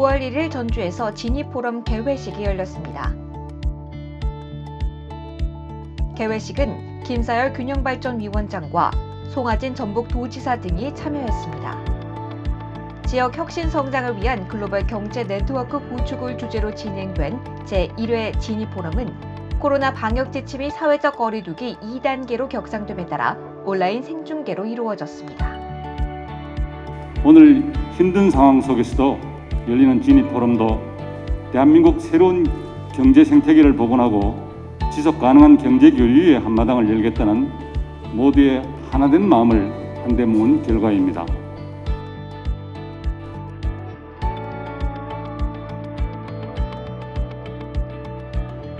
9월 1일 전주에서 진입포럼 개회식이 열렸습니다. 개회식은 김사열 균형발전위원장과 송하진 전북 도지사 등이 참여했습니다. 지역 혁신 성장을 위한 글로벌 경제 네트워크 구축을 주제로 진행된 제1회 진입포럼은 코로나 방역 지침 및 사회적 거리두기 2단계로 격상됨에 따라 온라인 생중계로 이루어졌습니다. 오늘 힘든 상황 속에서도 열리는 진입 포럼도 대한민국 새로운 경제 생태계를 복원하고 지속 가능한 경제 교류의 한마당을 열겠다는 모두의 하나된 마음을 한데 모은 결과입니다.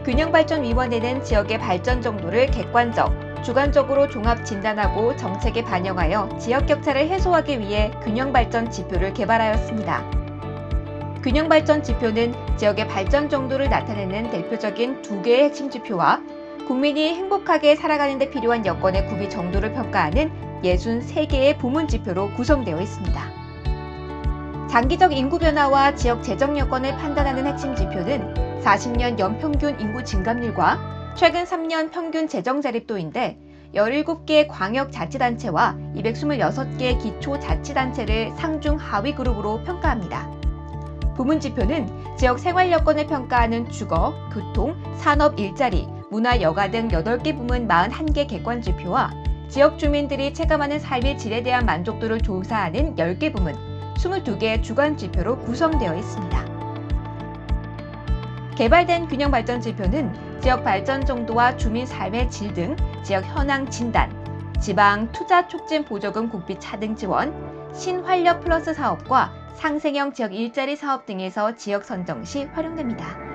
균형발전위원회는 지역의 발전 정도를 객관적, 주관적으로 종합 진단하고 정책에 반영하여 지역 격차를 해소하기 위해 균형발전 지표를 개발하였습니다. 균형 발전 지표는 지역의 발전 정도를 나타내는 대표적인 두 개의 핵심 지표와 국민이 행복하게 살아가는 데 필요한 여건의 구비 정도를 평가하는 63개의 부문 지표로 구성되어 있습니다. 장기적 인구 변화와 지역 재정 여건을 판단하는 핵심 지표는 40년 연평균 인구 증감률과 최근 3년 평균 재정 자립도인데 17개 광역자치단체와 226개 기초자치단체를 상중 하위 그룹으로 평가합니다. 부문 지표는 지역 생활 여건을 평가하는 주거, 교통, 산업, 일자리, 문화, 여가 등 8개 부문 41개 객관 지표와 지역 주민들이 체감하는 삶의 질에 대한 만족도를 조사하는 10개 부문, 22개의 주관 지표로 구성되어 있습니다. 개발된 균형 발전 지표는 지역 발전 정도와 주민 삶의 질 등 지역 현황 진단, 지방 투자 촉진 보조금 국비 차등 지원, 신활력 플러스 사업과 상생형 지역 일자리 사업 등에서 지역 선정 시 활용됩니다.